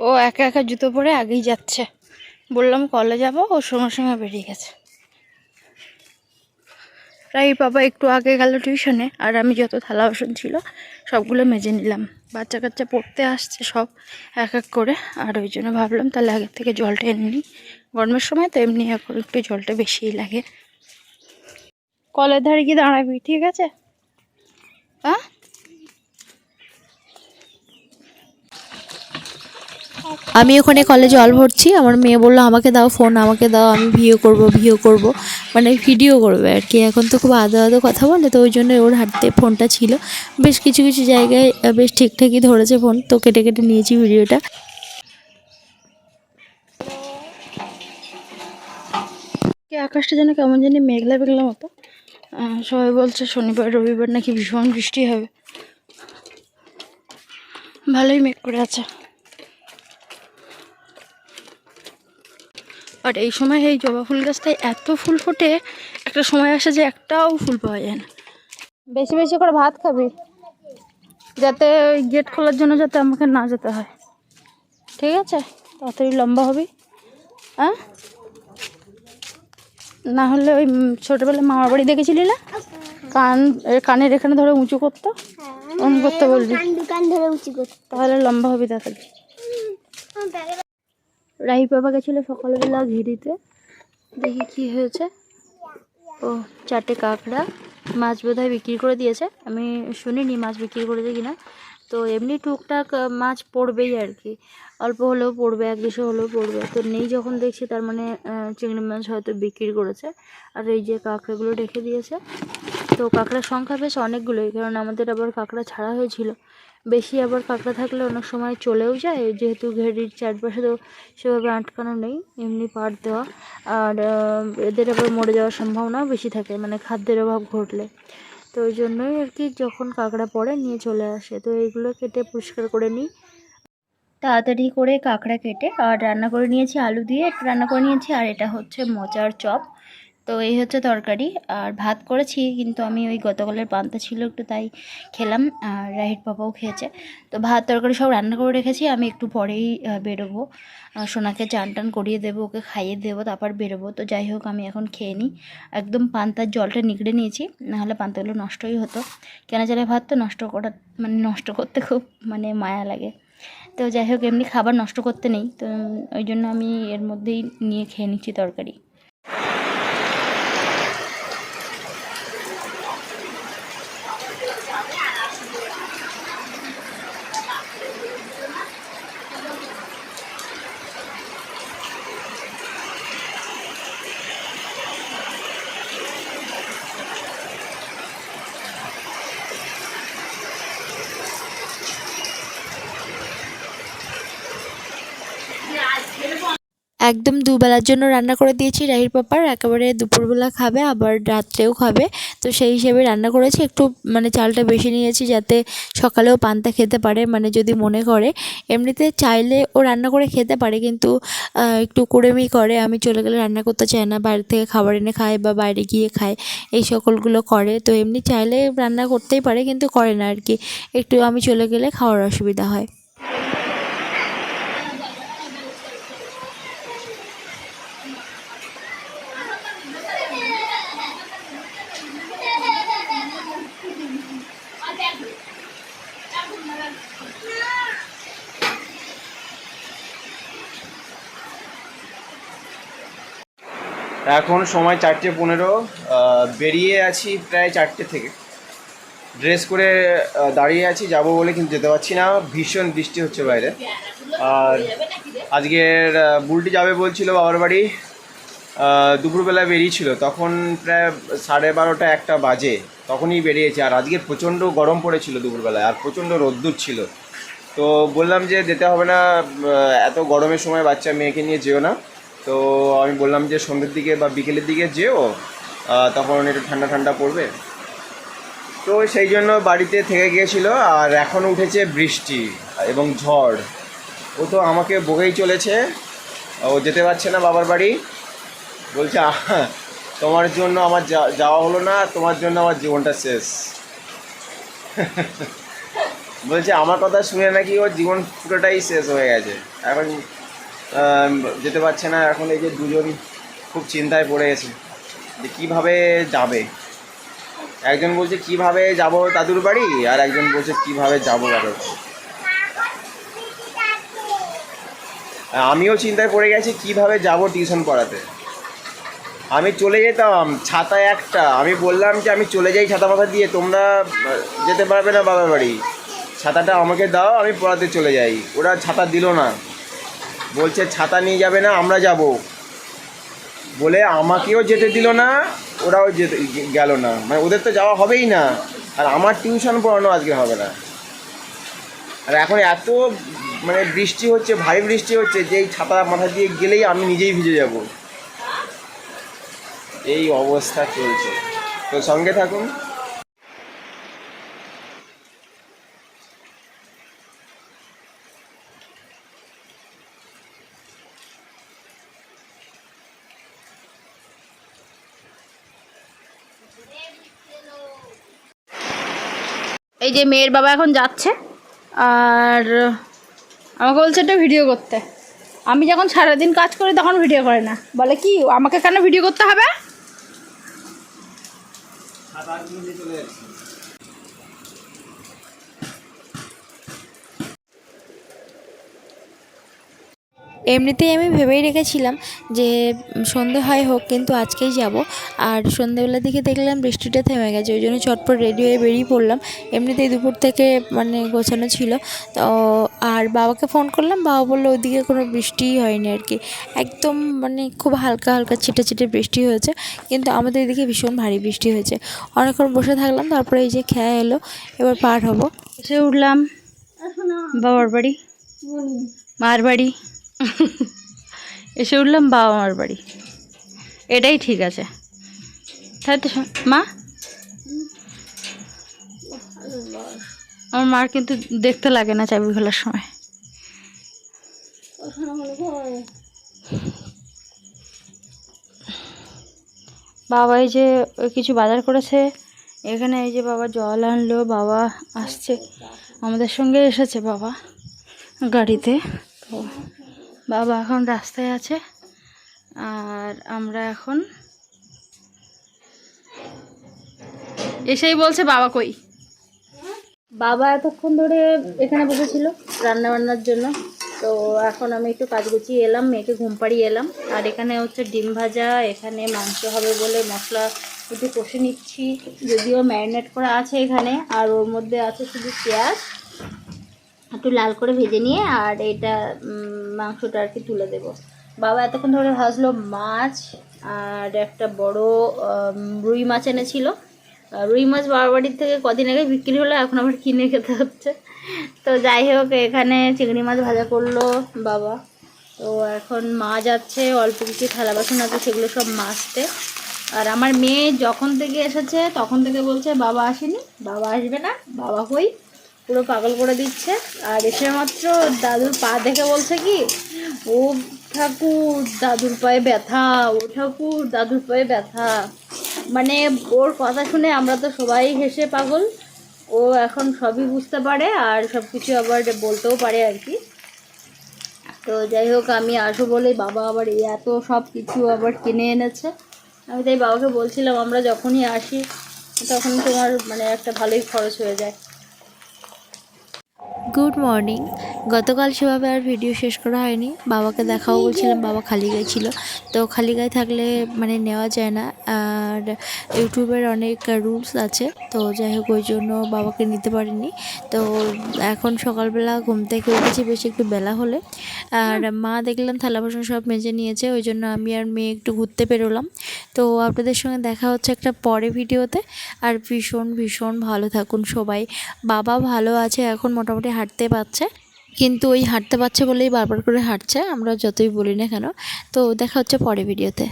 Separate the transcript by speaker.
Speaker 1: ও একা একা জুতো পরে আগেই যাচ্ছে। বললাম, কলে যাব? ও সঙ্গে সঙ্গে বেরিয়ে গেছে। প্রায় বাবা, একটু আগে গেল টিউশনে, আর আমি যত থালা বাসন ছিল, সবগুলো মেজে নিলাম। বাচ্চা কাচ্চা পড়তে আসছে সব এক এক করে। আর ওই জন্য ভাবলাম, তাহলে আগের থেকে জলটা এনে নিই। গরমের সময় তো এমনি এখন একটু জলটা বেশিই লাগে। কলের ধারে কি দাঁড়াবি, ঠিক আছে? হ্যাঁ
Speaker 2: আমি ওখানে কলে জল ভরছি, আমার মেয়ে বলল, আমাকে দাও ফোন আমাকে দাও, আমি ভিডিও করব ভিডিও করব। মানে ভিডিও করবে আর কি এখন তো খুব আদো আদো কথা বলে, তো ওই জন্য ওর হাতে ফোনটা ছিল। বেশ কিছু কিছু জায়গায় বেশ ঠিকঠাকই ধরেছে ফোন তো কেটে কেটে নিয়েছি ভিডিওটা
Speaker 1: আকাশটা যেন কেমন জানি মেঘলা মেঘলা মতো। সবাই বলছে শনিবার, রবিবার নাকি ভীষণ বৃষ্টি হবে। ভালোই মেঘ করে আছে। আর এই সময় এই জবা ফুল গাছটায় এত ফুল ফোটে একটা সময় আসে যে একটাও ফুল পাওয়া যায় না। বেশি বেশি করে ভাত খাবি যাতে ওই গেট খোলার জন্য যাতে আমাকে না যেতে হয়। ঠিক আছে? তাড়াতাড়ি লম্বা হবি হ্যাঁ না হলে ওই ছোটোবেলায় মামার বাড়ি দেখেছিলি না? কান কানের এখানে ধরে উঁচু করতো? ওম করতে বলবি।
Speaker 3: কান দোকান ধরে উঁচু
Speaker 1: তাহলে লম্বা হবি তাড়াতাড়ি রাহি বাবা গেছিল সকালবেলা ঘিরিতে। দেখি কি হয়েছে। ও, চারটে কাঁকড়া, মাছ বোধহয় বিক্রি করে দিয়েছে। আমি শুনিনি মাছ বিক্রি করেছে কিনা। তো এমনি টুকটাক মাছ পড়বেই আর কি। অল্প হলেও পড়বে, এক দুশো হলেও পড়বে। তো নেই যখন দেখছি, তার মানে চিংড়ি মাছ হয়তো বিক্রি করেছে। আর এই যে কাঁকড়াগুলো রেখে দিয়েছে। তো কাঁকড়ার সংখ্যা বেশ অনেকগুলোই, কারণ আমাদের আবার কাঁকড়া ছাড়া হয়েছিল। বেশি আবার কাঁকড়া থাকলে অনেক সময় চলেও যায়। যেহেতু ঘেরির চারপাশে তো সেভাবে আটকানো নেই, এমনি পাট দেওয়া। আর এদের আবার মরে যাওয়ার সম্ভাবনাও বেশি থাকে মানে খাদ্যের অভাব ঘটলে। তো ওই জন্যই আর কি যখন কাঁকড়া পড়ে নিয়ে চলে আসে। তো এইগুলো কেটে পরিষ্কার করে নিই। তাড়াতাড়ি করে কাঁকড়া কেটে আর রান্না করে নিয়েছি আলু দিয়ে রান্না করে নিয়েছি। আর এটা হচ্ছে মোচার চপ। তো এই হচ্ছে তরকারি। আর ভাত করেছি, কিন্তু আমি ওই গতকালের পান্তা ছিল একটু, তাই খেলাম। আর রাহির পাপাও খেয়েছে। তো ভাত, তরকারি সব রান্না করে রেখেছি। আমি একটু পরেই বেরোবো। সোনাকে চান টান করিয়ে দেবো, ওকে খাইয়ে দেবো, তারপর বেরোবো। তো যাই হোক, আমি এখন খেয়ে নিই। একদম পান্তার জলটা নিগড়ে নিয়েছি, নাহলে পান্তাগুলো নষ্টই হতো। কেনা চালে ভাত তো নষ্ট করা মানে নষ্ট করতে খুব মানে মায়া লাগে। তো যাই হোক, এমনি খাবার নষ্ট করতে নেই। তো ওই জন্য আমি এর মধ্যেই নিয়ে খেয়ে নিচ্ছি তরকারি।
Speaker 2: একদম দুবেলার জন্য রান্না করে দিয়েছি রাহির পাপার একেবারে দুপুরবেলা খাবে, আবার রাত্রেও খাবে। তো সেই হিসেবে রান্না করেছি, একটু মানে চালটা বেশি নিয়েছি যাতে সকালেও পান্তা খেতে পারে মানে যদি মনে করে। এমনিতে চাইলে ও রান্না করে খেতে পারে, কিন্তু একটু কুড়েমি করে, আমি চলে গেলে রান্না করতে চায় না, বাইরে থেকে খাবার এনে খায় বা বাইরে গিয়ে খায়, এই সকলগুলো করে। তো এমনি চাইলে রান্না করতেই পারে, কিন্তু করে না আর কি। একটু আমি চলে গেলে খাওয়ার অসুবিধা হয়।
Speaker 4: এখন সময় চারটে পনেরো বেরিয়ে আছি প্রায় চারটে থেকে। ড্রেস করে দাঁড়িয়ে আছি, যাব বলে কিন্তু যেতে পারছি না। ভীষণ বৃষ্টি হচ্ছে বাইরে। আর আজকের বুলটি যাবে বলছিল বাবার বাড়ি। দুপুরবেলা বেরিয়েছিল। তখন প্রায় সাড়ে বারোটা একটা বাজে। তখনই বেরিয়েছে। আর আজকে প্রচণ্ড গরম পড়েছিল দুপুরবেলায়। আর প্রচণ্ড রোদ্দুর ছিল। তো বললাম যে যেতে হবে না এত গরমের সময় বাচ্চা মেয়েকে নিয়ে যেও না। তো আমি বললাম যে সন্ধ্যের দিকে বা বিকেলের দিকে যেও তখন একটু ঠান্ডা ঠান্ডা পড়বে। তো সেই জন্য বাড়িতে থেকে গিয়েছিল, আর এখন উঠেছে বৃষ্টি এবং ঝড়। ও তো আমাকে বকেই চলেছে, ও যেতে পারছে না বাবার বাড়ি। বলছে তোমার জন্য আমার যাওয়া হলো না, তোমার জন্য আমার জীবনটা শেষ। বলছে, আমার কথা শুনে নাকি ওর জীবন পুরোটাই শেষ হয়ে গেছে। এখন যেতে পারছে না। এখন এই যে দুজন খুব চিন্তায় পড়ে গেছে যে কীভাবে যাবে। একজন বলছে, কীভাবে যাব দাদুর বাড়ি? আর একজন বলছে, কীভাবে যাব বাড়ি। আমিও চিন্তায় পড়ে গেছি, কীভাবে যাব টিউশন পড়াতে? আমি চলে যেতাম, ছাতা একটা। আমি বললাম যে, আমি চলে যাই ছাতা মাথা দিয়ে, তোমরা যেতে পারবে না বাবার বাড়ি। ছাতাটা আমাকে দাও, আমি পড়াতে চলে যাই। ওরা ছাতা দিল না। বলছে, ছাতা নিয়ে যাবে না, আমরা যাব। বলে আমাকেও যেতে দিল না, ওরাও যেতে গেল না। মানে ওদের তো যাওয়া হবেই না, আর আমার টিউশন পড়ানো আজকে হবে না। আর এখন এত মানে বৃষ্টি হচ্ছে, ভারী বৃষ্টি হচ্ছে, যে এই ছাতা মাথা দিয়ে গেলেই আমি নিজেই ভিজে যাব। এই অবস্থা চলছে। তো সঙ্গে থাকুন।
Speaker 1: এই যে মেয়ের বাবা এখন যাচ্ছে, আর আমাকে বলছে একটা ভিডিও করতে। আমি যখন সারাদিন কাজ করি তখন ভিডিও করে না। বলে, কি, আমাকে কেন ভিডিও করতে হবে?
Speaker 2: এমনিতেই আমি ভেবেই রেখেছিলাম যে সন্ধে হয় হোক, কিন্তু আজকেই যাব। আর সন্ধেবেলার দিকে দেখলাম বৃষ্টিটা থেমে গেছে, ওই জন্য চটপট রেডি হয়ে বেরিয়ে পড়লাম। এমনিতেই দুপুর থেকে মানে গোছানো ছিল। তো, আর বাবাকে ফোন করলাম, বাবা বলল ওইদিকে কোনো বৃষ্টিই হয়নি আর কি। একদম মানে খুব হালকা হালকা ছিটে ছিটে বৃষ্টি হয়েছে, কিন্তু আমাদের এদিকে ভীষণ ভারী বৃষ্টি হয়েছে। অনেকক্ষণ বসে থাকলাম, তারপরে এই যে খেয়া এলো, এবার পার হব।
Speaker 1: এসে উঠলাম বাবার বাড়ি, মার বাড়ি। এসে উঠলাম বাবা মার বাড়ি। এটাই ঠিক আছে। তাই তো মা? আমার মার কিন্তু দেখতে লাগে না চাবি খোলার সময়। বাবা এই যে কিছু বাজার করেছে, এখানে এই যে বাবা জল আনলো, বাবা আসছে। আমাদের সঙ্গে এসেছে বাবা গাড়িতে। তো বাবা এখন রাস্তায় আছে, আর আমরা এখন এসেই বলছে বাবা কই। বাবা এতক্ষণ ধরে এখানে বসেছিল রান্না বান্নার জন্য, তো এখন আমি একটু কাজ গুছিয়ে এলাম, মেয়েকে ঘুম পাড়িয়ে এলাম, আর এখানে হচ্ছে ডিম ভাজা, এখানে মাংস হবে বলে মশলা একটু কষে নিচ্ছি, যদিও ম্যারিনেট করা আছে এখানে, আর ওর মধ্যে আছে শুধু পেঁয়াজ একটু লাল করে ভেজে নিয়ে আর এটা মাংসটা আর কি তুলে দেব। বাবা এতক্ষণ ধরে ভাজলো মাছ আর একটা বড় রুই মাছ এনেছিল। রুই মাছ বাবার বাড়ির থেকে কদিন আগে বিক্রি হলো, এখন আবার কিনে খেতে হচ্ছে। তো যাই হোক, এখানে চিংড়ি মাছ ভাজা করল বাবা। তো এখন মা যাচ্ছে, অল্প কিছু থালা বাসন আছে, সেগুলো সব মাজতে। আর আমার মেয়ে যখন থেকে এসেছে, তখন থেকে বলছে, বাবা আসেনি, বাবা আসবে না, বাবা কই পুরো পাগল করে দিচ্ছে। আর এসে মাত্র দাদুর পা দেখে বলছে কি, ও ঠাকুর, দাদুর পায়ে ব্যথা, ও ঠাকুর, দাদুর পায়ে ব্যথা। মানে ওর কথা শুনে আমরা তো সবাই হেসে পাগল। ও এখন সবই বুঝতে পারে আর সব কিছু আবার বলতেও পারে আর কি। তো যাই হোক, আমি আসব বলে বাবা আবার এত সব কিছু আবার কিনে এনেছে। আমি তাই বাবাকে বলছিলাম, আমরা যখনই আসি, তখন তোমার মানে একটা ভালোই খরচ হয়ে যায়।
Speaker 2: গুড মর্নিং গতকাল সেভাবে আর ভিডিও শেষ করা হয়নি। বাবাকে দেখাও বলছিলাম, বাবা খালি গায়ে ছিল। তো খালি গায়ে থাকলে মানে নেওয়া যায় না। আর ইউটিউবের অনেক রুলস আছে। তো যাই হোক, ওই জন্য বাবাকে নিতে পারিনি। তো এখন সকালবেলা ঘুম থেকে উঠেছি, বেশ একটু বেলা হলে। আর মা দেখলাম থালা বাসন সব মেজে নিয়েছে, ওই জন্য আমি আর মেয়ে একটু ঘুরতে বেরোলাম। তো আপনাদের সঙ্গে দেখা হচ্ছে একটা পরে ভিডিওতে আর ভীষণ ভীষণ ভালো থাকুন সবাই। বাবা ভালো আছে, এখন মোটামুটি হাঁটতে পারছে। কিন্তু ওই হাঁটতে পারছে বলেই বারবার করে হাঁটছে, আমরা যতই বলি না কেন। তো দেখা হচ্ছে পরে ভিডিওতে